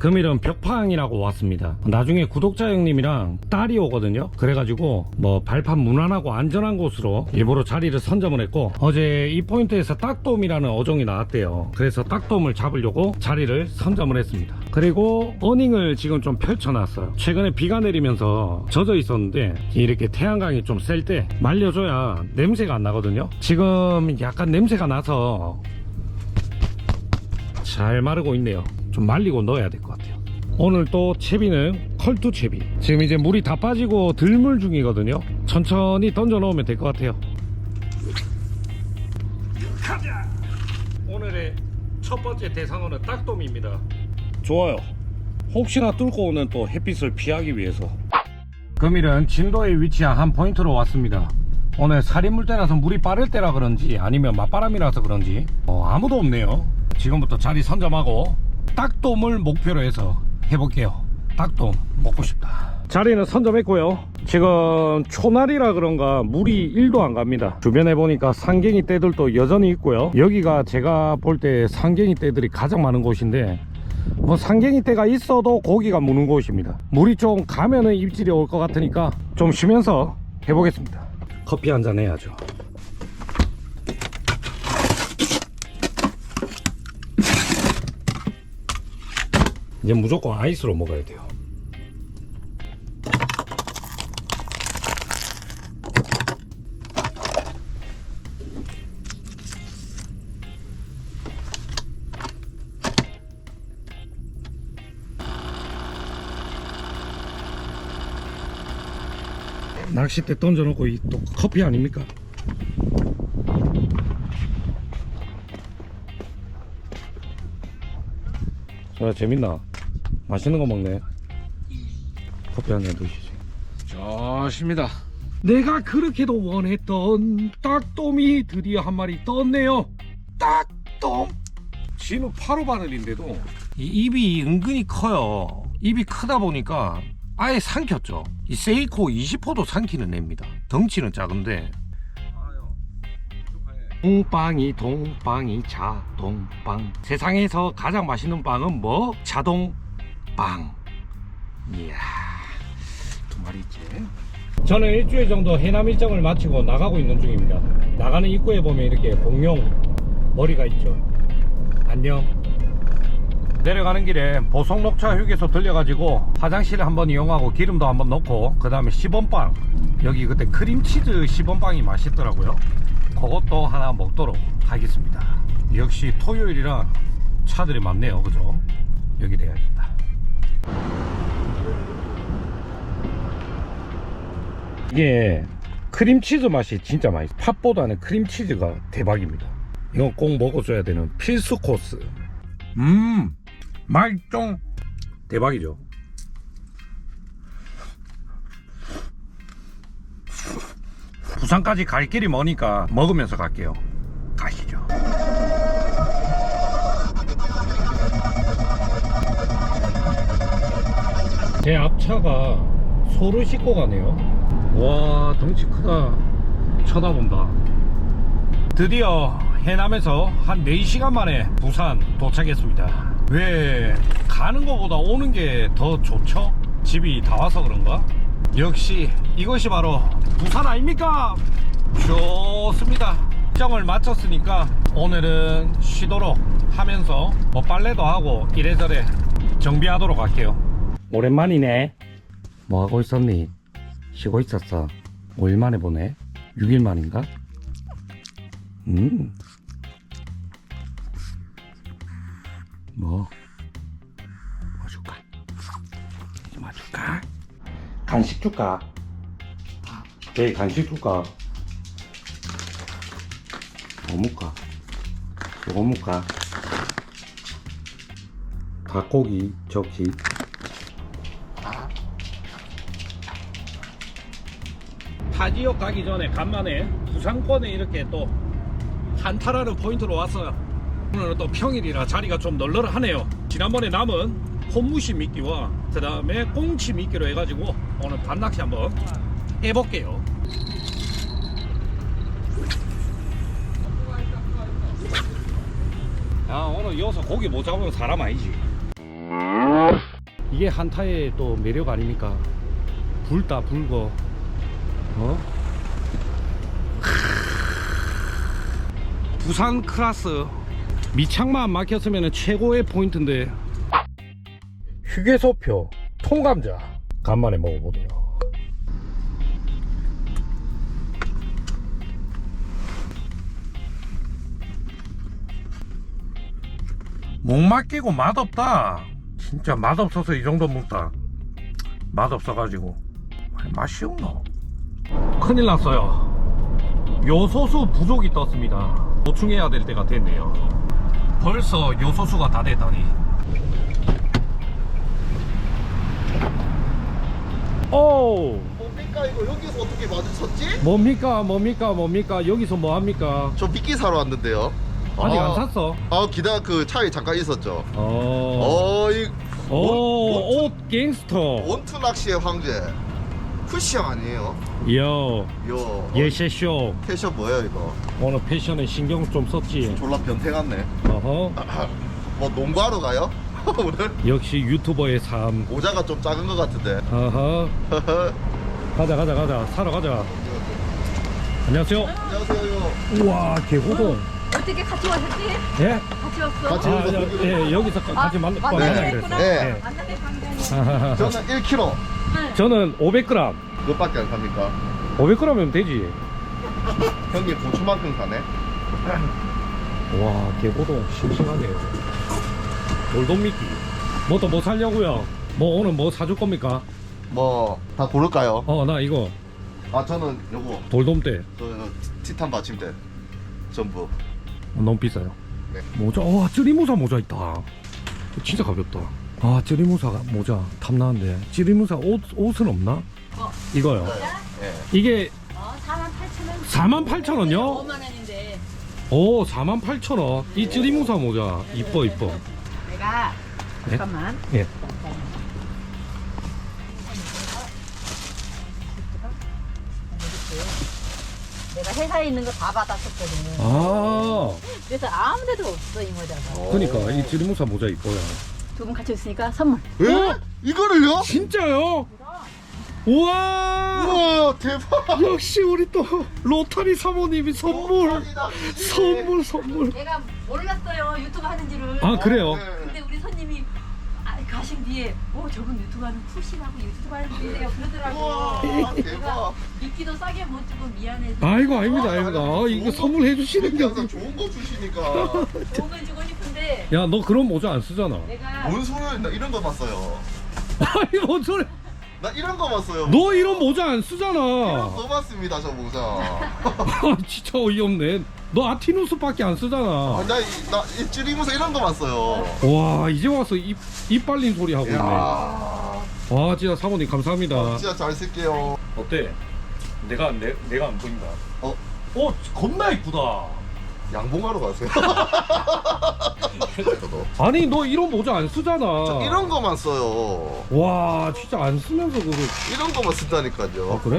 금일은 벽팡이라고 왔습니다. 나중에 구독자 형님이랑 딸이 오거든요. 그래가지고 뭐 발판 무난하고 안전한 곳으로 일부러 자리를 선점을 했고 어제 이 포인트에서 딱돔이라는 어종이 나왔대요. 그래서 딱돔을 잡으려고 자리를 선점을 했습니다. 그리고 어닝을 지금 좀 펼쳐놨어요. 최근에 비가 내리면서 젖어 있었는데 이렇게 태양광이 좀 셀 때 말려줘야 냄새가 안 나거든요. 지금 약간 냄새가 나서 잘 마르고 있네요. 좀 말리고 넣어야 될 것 같아요. 오늘 또 채비는 컬투 채비. 지금 이제 물이 다 빠지고 들물 중이거든요. 천천히 던져 넣으면 될 것 같아요. 가자! 오늘의 첫 번째 대상어는 딱돔입니다. 좋아요. 혹시나 뚫고 오는 또 햇빛을 피하기 위해서. 금일은 진도에 위치한 한 포인트로 왔습니다. 오늘 살인물때라서 물이 빠를 때라 그런지 아니면 맞바람이라서 그런지 어, 아무도 없네요. 지금부터 자리 선점하고 딱돔을 목표로 해서 해볼게요. 딱돔 먹고 싶다. 자리는 선점했고요. 지금 초날이라 그런가 물이 1도 안 갑니다. 주변에 보니까 상갱이 떼들도 여전히 있고요. 여기가 제가 볼 때 상갱이 떼들이 가장 많은 곳인데 뭐 상갱이 떼가 있어도 고기가 무는 곳입니다. 물이 좀 가면은 입질이 올 것 같으니까 좀 쉬면서 해보겠습니다. 커피 한 잔 해야죠. 이제 무조건 아이스로 먹어야 돼요. 낚싯대 던져놓고 이 또 커피 아닙니까? 자 재밌나? 맛있는 거 먹네. 커피 한 잔 드시지 좋습니다. 내가 그렇게도 원했던 딱돔이 드디어 한 마리 떴네요. 딱돔! 진우 8호 바늘인데도 이 입이 은근히 커요. 입이 크다 보니까 아예 삼켰죠. 이 세이코 20호도 삼키는 애입니다. 덩치는 작은데. 동빵이 동빵이 자동빵. 세상에서 가장 맛있는 빵은 뭐? 자동빵 이야 두 마리 있지. 저는 일주일 정도 해남 일정을 마치고 나가고 있는 중입니다. 나가는 입구에 보면 이렇게 공룡 머리가 있죠. 안녕. 내려가는 길에 보성녹차 휴게소 들려가지고 화장실 한번 이용하고 기름도 한번 넣고 그 다음에 시범빵. 여기 그때 크림치즈 시범빵이 맛있더라고요. 그것도 하나 먹도록 하겠습니다. 역시 토요일이라 차들이 많네요. 그죠? 여기 내야겠다 이게 크림치즈 맛이 진짜 맛있어. 팥보다는 크림치즈가 대박입니다. 이건 꼭 먹어줘야 되는 필수 코스. 음 맛있죠? 대박이죠? 부산까지 갈 길이 머니까 먹으면서 갈게요 제 앞차가 소를 싣고 가네요 와 덩치 크다 쳐다본다 드디어 해남에서 한 4시간 만에 부산 도착했습니다 왜 가는 것보다 오는 게 더 좋죠? 집이 다 와서 그런가? 역시 이것이 바로 부산 아닙니까? 좋습니다 일정을 마쳤으니까 오늘은 쉬도록 하면서 뭐 빨래도 하고 이래저래 정비하도록 할게요 오랜만이네 뭐 하고 있었니? 쉬고 있었어 5일 만에 보네 6일 만인가? 음. 뭐? 뭐 줄까? 뭐 줄까? 간식 줄까? 내일 간식 줄까? 뭐 먹까? 이거 먹까? 닭고기 접시 타지역 가기 전에 간만에 부산권에 이렇게 또 한타라는 포인트로 왔어요. 오늘은 또 평일이라 자리가 좀 널널하네요. 지난번에 남은 홈무시 미끼와 그 다음에 꽁치 미끼로 해가지고 오늘 반낚시 한번 해볼게요. 야 오늘 여기서 고기 못 잡으면 사람 아니지. 이게 한타의 또 매력 아닙니까? 불다 불고 어? 부산 클라스 미창만 안 막혔으면 최고의 포인트인데. 휴게소표 통감자. 간만에 먹어보네요. 목 막히고 맛없다. 진짜 맛없어서 이 정도 먹다. 맛없어가지고. 맛이 없노 큰일 났어요 요소수 부족이 떴습니다 보충해야 될 때가 됐네요 벌써 요소수가 다 됐다니 오 뭡니까 이거 여기서 어떻게 마주쳤지? 뭡니까 뭡니까 뭡니까 여기서 뭐합니까 저 미끼 사러 왔는데요. 아직 아, 안 샀어 아 기다 그 차에 잠깐 있었죠. 어. 어이 오, 옷 갱스터. 원투 낚시의 황제. 푸시형 아니에요? 요, 요. 예셰쇼. 패션 뭐예요 이거? 오늘 패션에 신경 좀 썼지. 졸라 변태 같네. 어허. 뭐 농구하러 가요? 오늘 역시 유튜버의 삶. 모자가 좀 작은 것 같은데. 어허. 가자, 가자, 가자. 사러 가자. 안녕하세요. 안녕하세요. 우와, 개고동. 어떻게 같이 왔었지? 예? 같이 왔어? 같이 아, 여기서 여, 여기로. 예, 여기서 가- 같이 만, 아, 만나기로 만나기로 했어요. 했구나. 네. 만나게. 아하하. 저는 1kg. 저는 500g. 그것밖에 안 삽니까? 500g이면 되지. 형님 고추만큼 사네. 와, 개고동 싱싱하네. 돌돔미끼. 뭐 또 뭐 살려고요? 뭐 오늘 뭐 사줄 겁니까? 뭐 다 고를까요? 어, 나 이거 아 저는 요거 돌돔대. 저 티탄 받침대 전부. 어, 너무 비싸요. 네. 모자, 와, 찌리무사 모자 있다. 진짜 가볍다. 아, 찌리무사 모자 탐나는데. 찌리무사 옷, 옷은 없나? 어. 이거요. 예. 이게 어, 4만 8천 원. 48,000원요? 5만 원인데 오, 48,000원. 이 찌리무사 모자. 이뻐, 이뻐. 내가 네? 잠깐만. 예. 내가 회사에 있는 거 다 받았었거든. 아, 그래서 아무 데도 없어 이 모자가. 그니까 이 찌리무사 모자 이뻐요. 두 분 같이 있으니까 선물. 에? 이거를요? 진짜요? 우와! 우와 대박. 역시 우리 또 로타리 사모님이 선물. 선물, 선물. 내가 몰랐어요 유튜브 하는지를. 아, 그래요? 네. 근데 우리 손님이 아, 가신 뒤에 오 저분 유튜브 하는 푸시라고 유튜브 하는 분이래요 그러더라고. 우와 내가 대박. 미끼도 싸게 못 주고 미안해서. 아이고, 아닙니다, 아닙니다. 아, 이거 선물해 주시는 게. 항상 좋은 거 주시니까. 좋은 건 주고 싶은데 야, 너 그런 모자 안 쓰잖아. 내가 뭔 소리야? 나 이런 거 봤어요. 아니, 뭔 소리. 나 이런 거 봤어요. 너 이런 모자 안 쓰잖아. 거 봤습니다 저 모자. 아, 진짜 어이없네. 너 아티누스밖에 안 쓰잖아. 아, 나이 찌리무사 이런 거 봤어요. 와, 이제 와서 입, 입 빨린 소리 하고 있네. 와, 진짜 사모님 감사합니다. 진짜 잘 쓸게요. 어때? 내가, 내, 내가 안 보인다. 어 어, 겁나 이쁘다. 양봉하러 가세요. 저도. 아니, 너 이런 모자 안 쓰잖아. 저 이런 거만 써요. 와, 진짜 안 쓰면서 그거. 이런 거만 쓴다니까요. 아, 그래?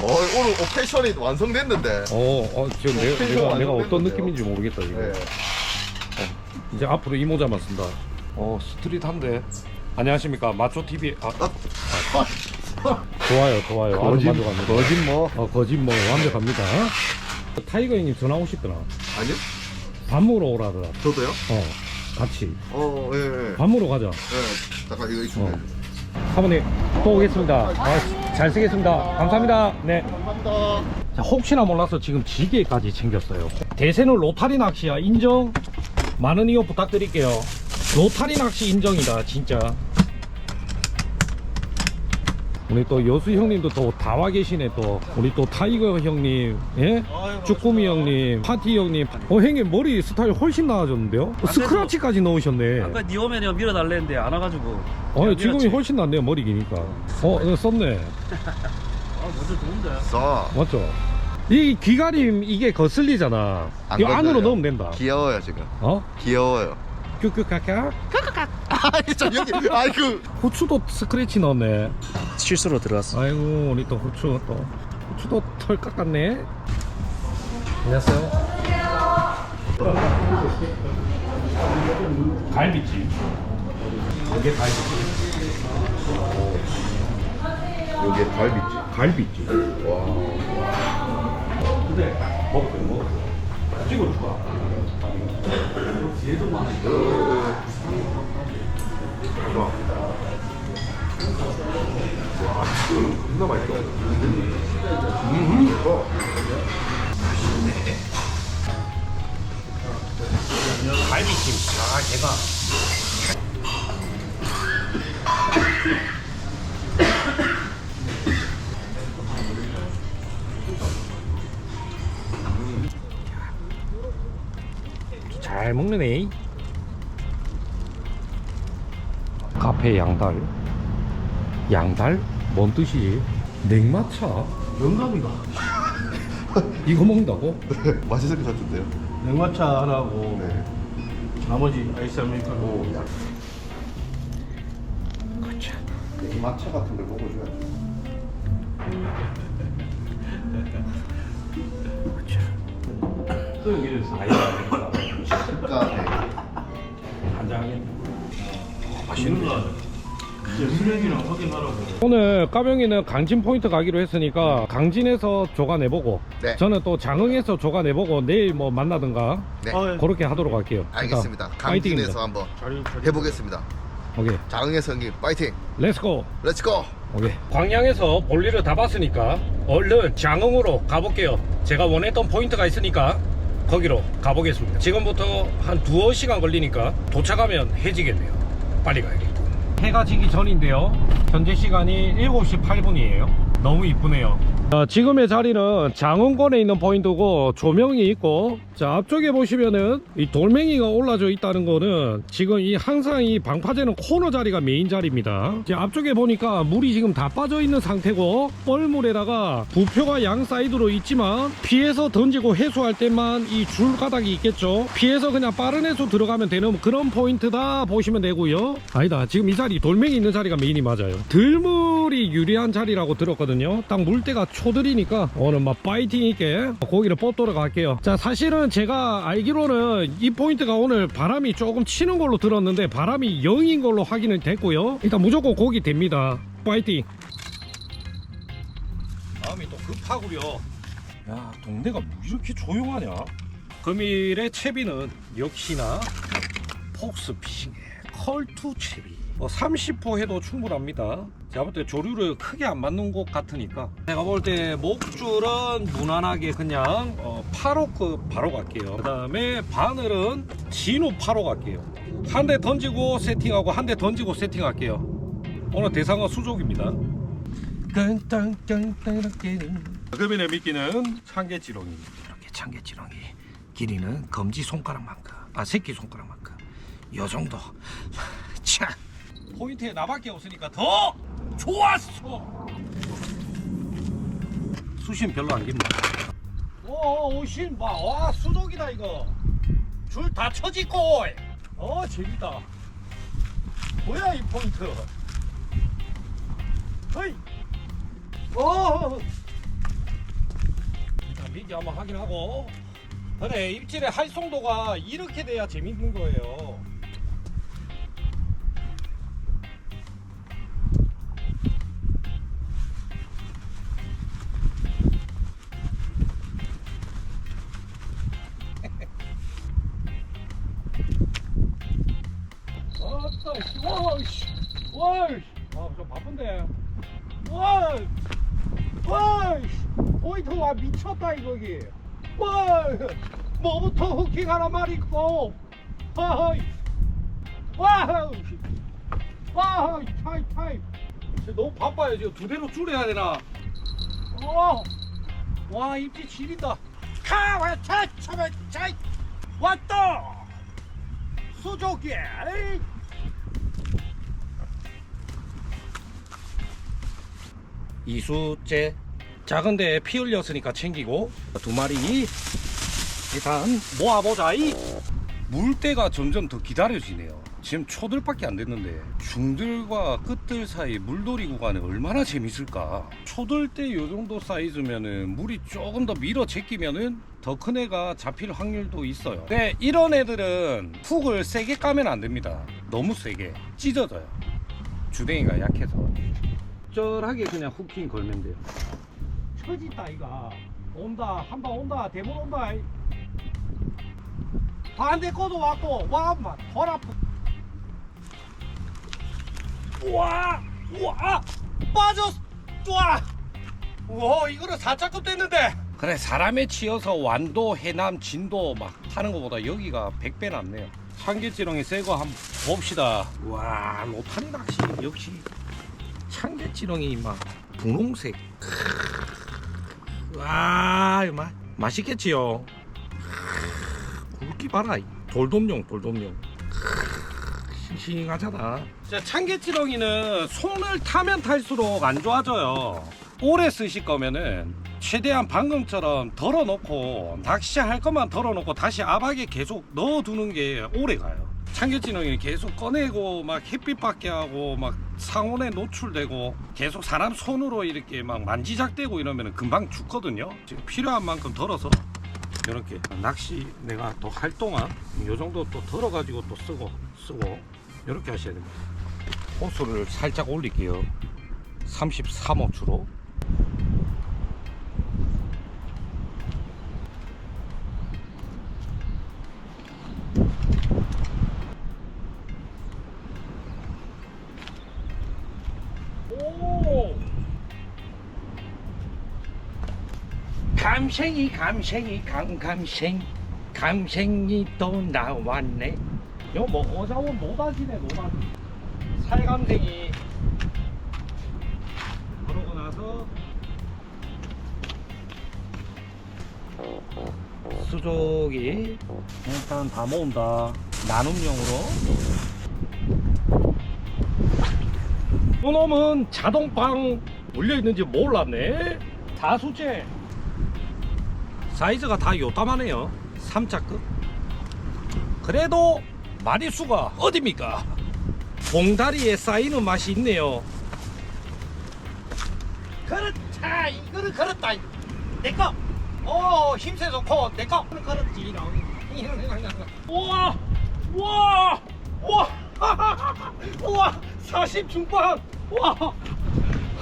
어, 오늘 옷 패션이 완성됐는데. 어, 어 지금 내, 패션 내가, 내가 어떤. 느낌인지 모르겠다, 지금. 네. 이제 앞으로 이 모자만 쓴다. 어, 스트릿한데. 안녕하십니까. 마초TV. 아, 좋아요, 좋아요. 아주 만족합니다. 거짓 뭐? 어, 거짓 뭐 완벽합니다. 타이거 형님 전화 오시더라. 아니요? 밥 먹으러 오라더라. 저도요? 어, 같이. 어, 예, 예. 밥 먹으러 가자. 예. 잠깐 이거 있으면. 어. 사모님, 또 오겠습니다. 아, 잘 쓰겠습니다. 감사합니다. 네. 감사합니다. 자, 혹시나 몰라서 지금 지게까지 챙겼어요. 대세는 로타리 낚시야. 인정? 많은 이용 부탁드릴게요. 로타리 낚시 인정이다, 진짜. 우리 또 여수 형님도 또 다 와 계시네 또. 우리 또 타이거 형님 예? 쭈꾸미 형님 파티 형님. 어 형님 머리 스타일 훨씬 나아졌는데요? 어, 스크라치까지 넣으셨네. 아까 니 오면 내가 밀어달랬는데 안 와가지고. 어 지금이 밀었지. 훨씬 낫네요 머리 기니까. 어 이거 썼네. 아 먼저 좋은데. 써. 맞죠? 이 귀가림 이게 거슬리잖아. 안 이 안으로 건드려요. 넣으면 된다. 귀여워요, 지금. 어? 귀여워요. 큐큐카카 아니, 저 여기, 아이, 그. 후추도 스크래치 넣었네 실수로 들어갔어 아이고 우리 또 후추 또 후추도 털 깎았네 안녕하세요 갈비찜 이게 갈비찜. 여기에 갈비찜. 갈비찜. 와. 근데 먹어도 먹어. 찍어줄까? 와. 와, 존나 맛있어. 음, 어. 갈비찜. 아, 제가. 잘 먹네. 카페 양달. 양달? 뭔 뜻이지? 냉마차? 영감이가 이거 먹는다고? 맛있을 것 같은데요? 냉마차 하나고 네. 나머지 아이스 아메리카노 오, 야. 이 마차 같은 걸 먹어줘야지. 또 여기를 써 식감에. 맛있는 거 이제 수력이랑 확인하라고 오늘 까병이는 강진 포인트 가기로 했으니까 강진에서 조가내보고 네. 저는 또 장흥에서 조가내보고 내일 뭐 만나든가 네. 아, 예. 그렇게 하도록 할게요. 알겠습니다. 일단 파이팅입니다. 강진에서 한번 자리 자리 해보겠습니다. 오케이, 장흥의 성님 파이팅! 렛츠고. 렛츠고! 오케이. 광양에서 볼일을 다 봤으니까 얼른 장흥으로 가볼게요. 제가 원했던 포인트가 있으니까 거기로 가보겠습니다. 지금부터 한 두어 시간 걸리니까 도착하면 해지겠네요. 빨리 가야겠고. 해가 지기 전인데요. 현재 시간이 7시 8분이에요. 너무 이쁘네요. 지금의 자리는 장흥권에 있는 포인트고 조명이 있고 자 앞쪽에 보시면은 이 돌멩이가 올라져 있다는 거는 지금 이 항상 이 방파제는 코너 자리가 메인 자리입니다. 이제 앞쪽에 보니까 물이 지금 다 빠져 있는 상태고 뻘물에다가 부표가 양 사이드로 있지만 피해서 던지고 해수할 때만 이 줄 가닥이 있겠죠. 피해서 그냥 빠른 해수 들어가면 되는 그런 포인트다 보시면 되고요. 아니다 지금 이 자리 돌멩이 있는 자리가 메인이 맞아요. 들물이 유리한 자리라고 들었거든요 딱 물때가 초들이니까 오늘 막 파이팅 있게 고기를 뽑도록 할게요. 자 사실은 제가 알기로는 이 포인트가 오늘 바람이 조금 치는 걸로 들었는데 바람이 0인 걸로 확인이 됐고요. 일단 무조건 고기 됩니다. 파이팅! 마음이 또 급하구려. 야 동네가 뭐 이렇게 조용하냐? 금일의 채비는 역시나 폭스 피싱의 컬투 채비. 뭐 30호 해도 충분합니다 제가 볼 때 조류를 크게 안 맞는 곳 같으니까. 제가 볼 때 목줄은 무난하게 그냥 어, 8호급 바로 갈게요. 그 다음에 바늘은 진호 8호 갈게요. 한 대 던지고 세팅하고 한 대 던지고 세팅할게요. 오늘 대상어 수족입니다. 금일의 미끼는 참개지렁이. 이렇게 참개지렁이 길이는 검지 손가락만큼 아 새끼 손가락만큼. 요 정도. 차. 포인트에 나밖에 없으니까 더 좋았어. 수심 별로 안 깁니다. 오 오신 봐 와 수족이다 이거. 줄 다 쳐지고 어 재밌다. 뭐야 이 포인트. 허이. 오 일단 미기 한번 확인하고. 그래 입질의 활성도가 이렇게 돼야 재밌는 거예요 아따 씨, 와씨 와 씨 아좀 바쁜데 와 와씨 포인트 와 미쳤다 이거기 와 뭐부터 후킹하란 말이고 와이 와우 와우 타임 타임 지금 너무 바빠요 지금 두 배로 줄여야 되나 어. 와 입지 지린다 카 와 차 차차 차 왔다 수족이 에이. 이수째 작은데 피 흘렸으니까 챙기고. 두 마리. 일단 모아보자 이. 물때가 점점 더 기다려지네요. 지금 초들밖에 안 됐는데 중들과 끝들 사이 물돌이 구간이 얼마나 재밌을까? 초들 때 요 정도 사이즈면은 물이 조금 더 밀어 제끼면은 더 큰 애가 잡힐 확률도 있어요. 근데 이런 애들은 훅을 세게 까면 안 됩니다. 너무 세게 찢어져요. 주댕이가 약해서. 쩔하게 그냥 후킹 걸면 돼요. 처지다 이가 온다 한 방 온다 대문 온다. 반대 거도 왔고 와만 덜 아프. 우와 우와 빠졌 우와 우와 이거는 4차급 됐는데 그래 사람에 치여서 완도 해남 진도 막 하는 것보다 여기가 100배 낫네요 참깨지렁이 새거 한번 봅시다 와 로타리 낚시 역시 참깨지렁이 막 분홍색. 와 이거 맛 맛있겠지요. 굵기 봐라 돌돔용 돌돔용 싱싱하잖아. 자, 참깨지렁이는 손을 타면 탈수록 안 좋아져요. 오래 쓰실 거면은 최대한 방금처럼 덜어놓고 낚시할 것만 덜어놓고 다시 아박에 계속 넣어두는 게 오래 가요. 참깨지렁이는 계속 꺼내고 막 햇빛 받게 하고 막 상온에 노출되고 계속 사람 손으로 이렇게 막 만지작대고 이러면 금방 죽거든요. 지금 필요한 만큼 덜어서 이렇게 낚시 내가 또 할 동안 요 정도 또 덜어 가지고 또 쓰고 쓰고 이렇게 하셔야 됩니다. 호수를 살짝 올릴게요. 33호추로. 감생이 감생이 감감생. 감생이 또 나왔네. 요뭐 어자원 노다지네 노다지 살감생이 그러고 나서 수족이 일단 다 모은다. 나눔용으로. 요놈은 자동빵 물려있는지 몰랐네. 다수제 사이즈가 다 요따만해요. 3자급. 그래도 마리수가 어딥니까? 봉다리에 쌓이는 맛이 있네요. 그렇다 이거는 그렇다. 내꺼. 오 힘세 좋고 내꺼. 그렇지 우와 우와 우와. 우와 40 중반. 와.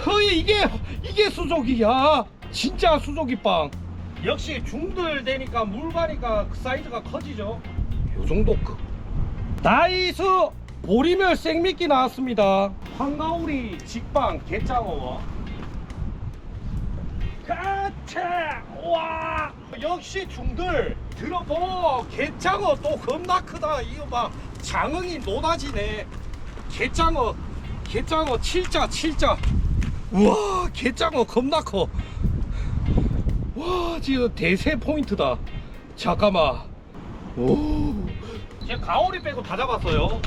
허이 이게 이게 수족이야. 진짜 수족이 빵 역시 중들 되니까 물 가니까 그 사이즈가 커지죠. 요 정도 급 나이스 보리멸 생미끼 나왔습니다. 황가오리 직방 개짱어 가차! 와! 역시 중들 들어보 개짱어 또 겁나 크다. 이거 봐. 장흥이 노다지네. 개짱어 개짱어 7자 7자. 우와 개짱어 겁나 커 와 지금 대세 포인트다. 잠깐만. 오. 이제 가오리 빼고 다 잡았어요.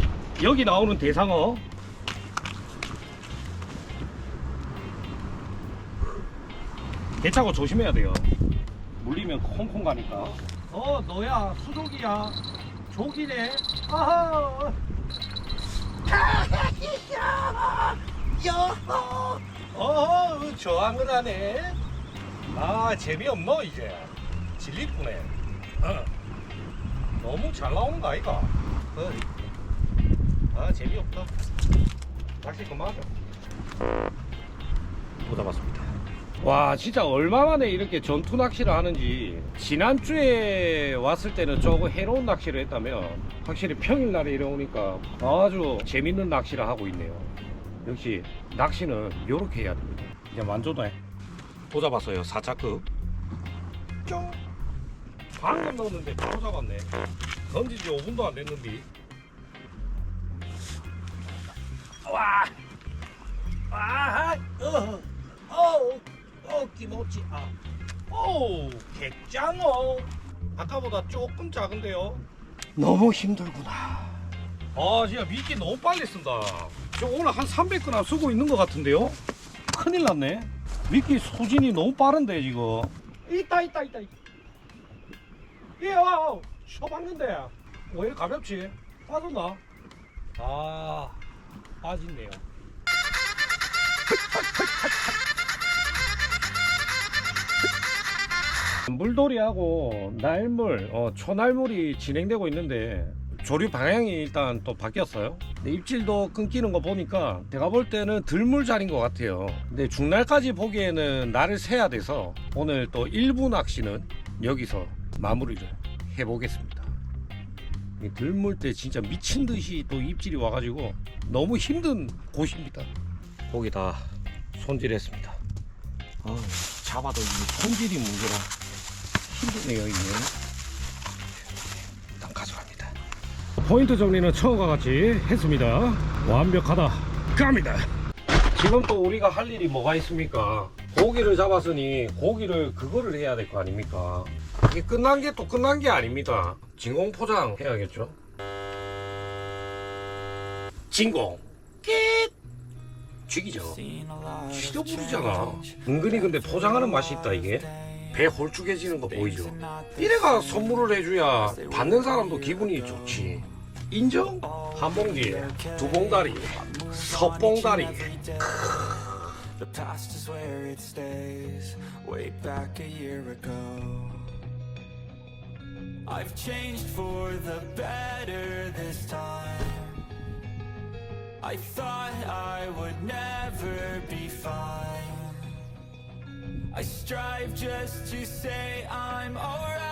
여기 나오는 대상어. 개차고 조심해야 돼요. 물리면 콩콩 가니까. 어 너야 수족이야. 조기네. 아하. 여호 어허 저항을 하네 아 재미없노 이제. 질리쁘네 어. 너무 잘 나오는 거 아이가? 어. 아 재미없다. 낚시 그만하자. 못 잡았습니다. 와 진짜 얼마만에 이렇게 전투 낚시를 하는지. 지난주에 왔을 때는 조금 해로운 낚시를 했다면 확실히 평일날에 이러오니까 아주 재밌는 낚시를 하고 있네요. 역시 낚시는 이렇게 해야 됩니다. 이제 만조네 또 잡았어요 4차급 쫑 방금 넣었는데 바로 잡았네 던진 지 5분도 안 됐는데 와 와, 어, 어, 어, 기모치, 아, 오, 객장어. 아까보다 조금 작은데요. 너무 힘들구나. 아, 진짜 미끼 너무 빨리 쓴다. 저 오늘 한 300g 쓰고 있는 것 같은데요? 큰일 났네. 미끼 소진이 너무 빠른데, 지금. 있다, 있다, 있다. 있다. 예, 와, 와, 쳐봤는데. 왜 이렇게 가볍지? 빠졌나? 아, 빠진네요. 물돌이하고 날물, 어, 초날물이 진행되고 있는데 조류 방향이 일단 또 바뀌었어요. 근데 입질도 끊기는 거 보니까 제가 볼 때는 들물자리인 것 같아요. 근데 중날까지 보기에는 날을 새야 돼서 오늘 또 일부 낚시는 여기서 마무리를 해보겠습니다. 이 들물 때 진짜 미친 듯이 또 입질이 와가지고 너무 힘든 곳입니다. 고기 다 손질했습니다. 아, 잡아도 손질이 문제라 힘드네요 이게. 포인트 정리는 처음과 같이 했습니다. 완벽하다. 갑니다. 지금 또 우리가 할 일이 뭐가 있습니까? 고기를 잡았으니 고기를 그거를 해야 될 거 아닙니까? 이게 끝난 게 또 끝난 게 아닙니다. 진공 포장 해야겠죠? 진공 끝! 죽이죠. 쥐도 부르잖아. 은근히 근데 포장하는 맛이 있다 이게. 배 홀쭉해지는 거 보이죠? 이래가 선물을 해줘야 받는 사람도 기분이 좋지. 인정? 한 봉지에 두 봉다리, 섭봉다리. The past is where it stays, way back a year ago. I've changed for the better this time. I thought I would never be fine. I strive just to say I'm alright.